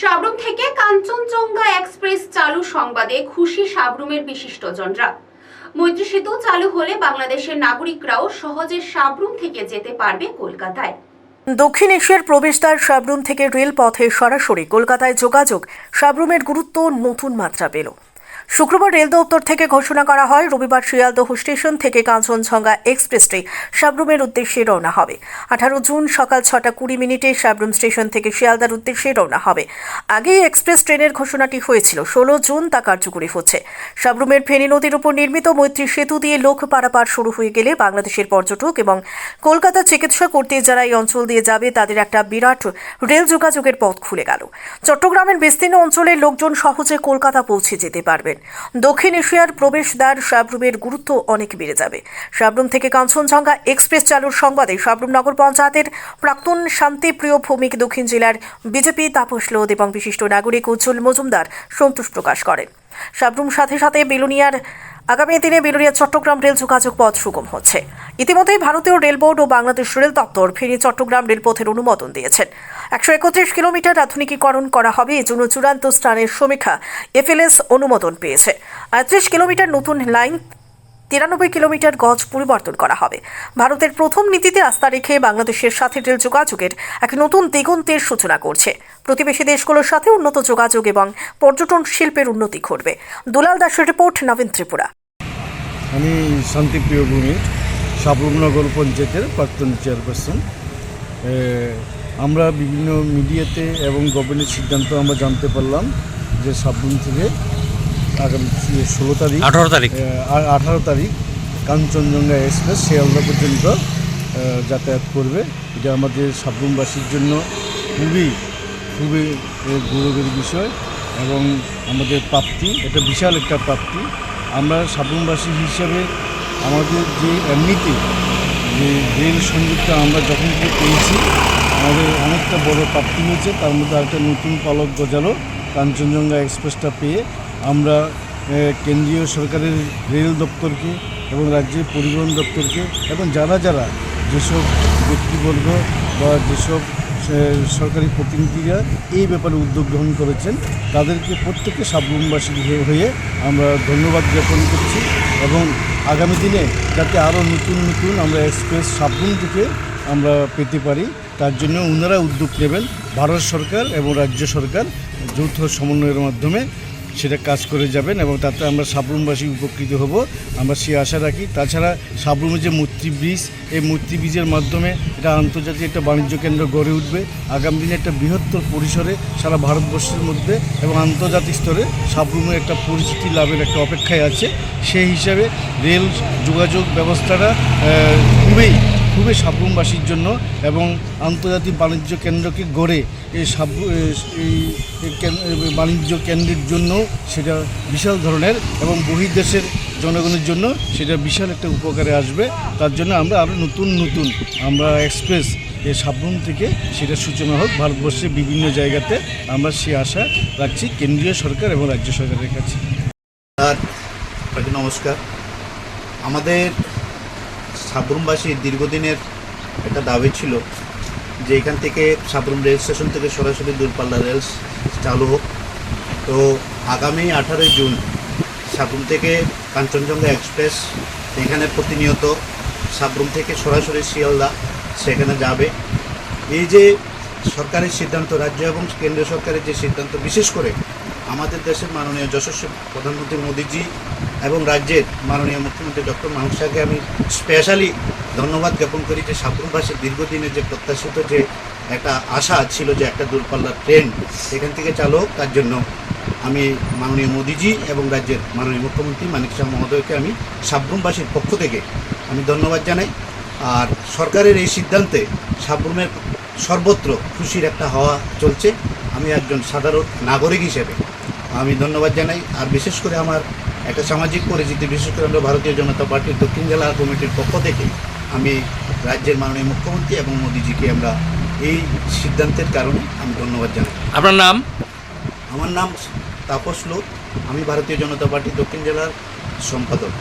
সাবরুম থেকে কাঞ্চনজঙ্ঘা এক্সপ্রেস চালু সংবাদে খুশি সাবরুমের বিশিষ্টজনরা। মৈত্রী সেতু চালু হলে বাংলাদেশের নাগরিকরাও সহজে সাবরুম থেকে যেতে পারবে কলকাতায়। দক্ষিণ এশিয়ার প্রবেশদ্বার সাবরুম থেকে রেলপথে সরাসরি কলকাতায় যোগাযোগ সাবরুমের গুরুত্ব নতুন মাত্রা পেল। শুক্রবার রেল দপ্তর থেকে ঘোষণা করা হয়, রবিবার শিয়ালদহ স্টেশন থেকে কাঞ্চনজঙ্ঘা এক্সপ্রেসটি সাবরুমের উদ্দেশ্যে রওনা হবে। আঠারো জুন সকাল ছটা কুড়ি মিনিটে সাবরুম স্টেশন থেকে শিয়ালদার উদ্দেশ্যে রওনা হবে। আগে এই এক্সপ্রেস ট্রেনের ঘোষণাটি হয়েছিল। ষোলো জুন তা কার্যকরী হচ্ছে। সাবরুমের ফেনী নদীর উপর নির্মিত মৈত্রী সেতু দিয়ে লোক পারাপার শুরু হয়ে গেলে বাংলাদেশের পর্যটক এবং কলকাতা চিকিৎসা করতে যারা এই অঞ্চল দিয়ে যাবে, তাদের একটা বিরাট রেল যোগাযোগের পথ খুলে গেল। চট্টগ্রামের বিস্তীর্ণ অঞ্চলের লোকজন সহজে কলকাতা পৌঁছে যেতে পারবেন। দক্ষিণ এশিয়ার প্রবেশদ্বার শাবরুমের গুরুত্ব অনেক বেড়ে যাবে। শাবরুম থেকে কাঞ্চনজঙ্ঘা এক্সপ্রেস চালুর সংবাদে সাবরুম নগর পঞ্চায়েতের প্রাক্তন শান্তিপ্রিয় ভৌমিক দক্ষিণ জেলার বিজেপি, তাপস লোদ এবং বিশিষ্ট নাগরিক উজ্জ্বল মজুমদার সন্তোষ প্রকাশ করেন শাবরুম সাথে সাথে বেলুনিয়ার আগামী দিনে বেলুনিয়া, চট্টগ্রাম রেল যোগাযোগ পথ সুগম হচ্ছে। ইতিমধ্যেই ভারতীয় রেল বোর্ড ও বাংলাদেশ রেল দপ্তর ফেনী চট্টগ্রাম রেলপথের অনুমোদন দিয়েছেন। একশো একত্রিশ কিলোমিটার আধুনিকীকরণ করা হবে এজন্য চূড়ান্ত স্থানের সমীক্ষা এফএলএস অনুমোদন পেয়েছে। আটত্রিশ কিলোমিটার নতুন লাইন, তিরানব্বই কিলোমিটার গজ পরিবর্তন করা হবে। ভারতের প্রথম নীতিতে আস্থা রেখে বাংলাদেশের সাথে রেল যোগাযোগের এক নতুন দিগন্তের সূচনা করছে। প্রতিবেশী দেশগুলোর সাথে উন্নত যোগাযোগ এবং পর্যটন শিল্পের উন্নতি ঘটবে। দুলাল দাসের রিপোর্ট, নবীন ত্রিপুরা। আমি শান্তিপ্রিয় ভূমি। সাবরুমনগর পঞ্চায়েতের প্রাক্তন চেয়ারপারসন। আমরা বিভিন্ন মিডিয়াতে এবং গভর্নমেন্টের সিদ্ধান্ত আমরা জানতে পারলাম যে সাবরুম থেকে আগামী ষোলো তারিখ আঠারো তারিখ। আঠারো তারিখ কাঞ্চনজঙ্ঘা এক্সপ্রেস শিয়ালদা পর্যন্ত যাতায়াত করবে। এটা আমাদের সাবরুমবাসীর জন্য খুবই খুবই গৌরবের বিষয় এবং আমাদের প্রাপ্তি এটা বিশাল একটা প্রাপ্তি। আমরা সাবরুমবাসী হিসাবে আমাদের যে এমনিতে যে রেল সংযোগটা আমরা যখন থেকে পেয়েছি, আমাদের অনেকটা বড় প্রাপ্তি হয়েছে। তার মধ্যে একটা নতুন পালক গজালো, কাঞ্চনজঙ্ঘা এক্সপ্রেসটা পেয়ে আমরা কেন্দ্রীয় সরকারের রেল দপ্তরকে এবং রাজ্যের পরিবহন দপ্তরকে এবং যারা যারা যেসব ব্যক্তিবর্গ বা যেসব সরকারি প্রতিনিধিরা এই ব্যাপারে উদ্যোগ গ্রহণ করেছেন, তাদেরকে প্রত্যেকে সাবরুমবাসী হয়ে- হয়ে আমরা ধন্যবাদ জ্ঞাপন করছি এবং আগামী দিনে যাতে আরও নতুন নতুন আমরা এক্সপ্রেস সাবরুম থেকে আমরা পেতে পারি, তার জন্য ওনারা উদ্যোগ নেবেন। ভারত সরকার এবং রাজ্য সরকার যৌথ সমন্বয়ের মাধ্যমে সেটা কাজ করে যাবেন এবং তাতে আমরা সাবরুমবাসী উপকৃত হব। আমরা সে আশা রাখি। তাছাড়া সাবরুমের যে মূর্তি ব্রিজ, এই মূর্তি ব্রিজের মাধ্যমে এটা আন্তর্জাতিক একটা বাণিজ্য কেন্দ্র গড়ে উঠবে। আগামী দিনে একটা বৃহত্তর পরিসরে সারা ভারতবর্ষের মধ্যে এবং আন্তর্জাতিক স্তরে সাবরুমের একটা পরিচিতি লাভের একটা অপেক্ষায় আছে। সেই হিসাবে রেল যোগাযোগ ব্যবস্থাটা খুবই খুবই সাবরুমবাসীর জন্য এবং আন্তর্জাতিক বাণিজ্য কেন্দ্রকে গড়ে এই সাব এই বাণিজ্য কেন্দ্রের জন্য সেটা বিশাল ধরনের এবং বহির্দেশের জনগণের জন্য সেটা বিশাল একটা উপকারে আসবে। তার জন্য আমরা আরও নতুন নতুন আমরা এক্সপ্রেস এই সাবরুম থেকে সেটা সূচনা হোক। ভারতবর্ষের বিভিন্ন জায়গাতে আমরা সে আশা রাখছি, কেন্দ্রীয় সরকার এবং রাজ্য সরকারের কাছে। নমস্কার। আমাদের সাবরুমবাসীর দীর্ঘদিনের একটা দাবি ছিল যে এখান থেকে সাবরুম রেল স্টেশন থেকে সরাসরি দূরপাল্লা রেল চালু হোক। তো আগামী আঠারোই জুন সাবরুম থেকে কাঞ্চনজঙ্ঘা এক্সপ্রেস এখানে প্রতিনিয়ত সাবরুম থেকে সরাসরি শিয়ালদা সেখানে যাবে। এই যে সরকারের সিদ্ধান্ত, রাজ্য এবং কেন্দ্রীয় সরকারের যে সিদ্ধান্ত, বিশেষ করে আমাদের দেশের মাননীয় যশস্বী প্রধানমন্ত্রী মোদীজি এবং রাজ্যের মাননীয় মুখ্যমন্ত্রী ডক্টর মাহুক শাহকে আমি স্পেশালি ধন্যবাদ জ্ঞাপন করি যে সাবরুমবাসীর দীর্ঘদিনের যে প্রত্যাশিত যে একটা আশা ছিল যে একটা দূরপাল্লার ট্রেন এখান থেকে চালু হোক, তার জন্য আমি মাননীয় মোদীজি এবং রাজ্যের মাননীয় মুখ্যমন্ত্রী মানিক শাহ মহোদয়কে আমি সাবরুমবাসীর পক্ষ থেকে আমি ধন্যবাদ জানাই। আর সরকারের এই সিদ্ধান্তে সাবরুমের সর্বত্র খুশির একটা হওয়া চলছে। আমি একজন সাধারণ নাগরিক হিসেবে আমি ধন্যবাদ জানাই। আর বিশেষ করে আমার একটা সামাজিক পরিচিতি বিশেষ করে আমরা ভারতীয় জনতা পার্টির দক্ষিণ জেলা কমিটির পক্ষ থেকে আমি রাজ্যের মাননীয় মুখ্যমন্ত্রী এবং মোদীজিকে আমরা এই সিদ্ধান্তের কারণে আমি ধন্যবাদ জানাই। আপনার নাম? আমার নাম তাপস লোক আমি ভারতীয় জনতা পার্টি দক্ষিণ জেলার সম্পাদক।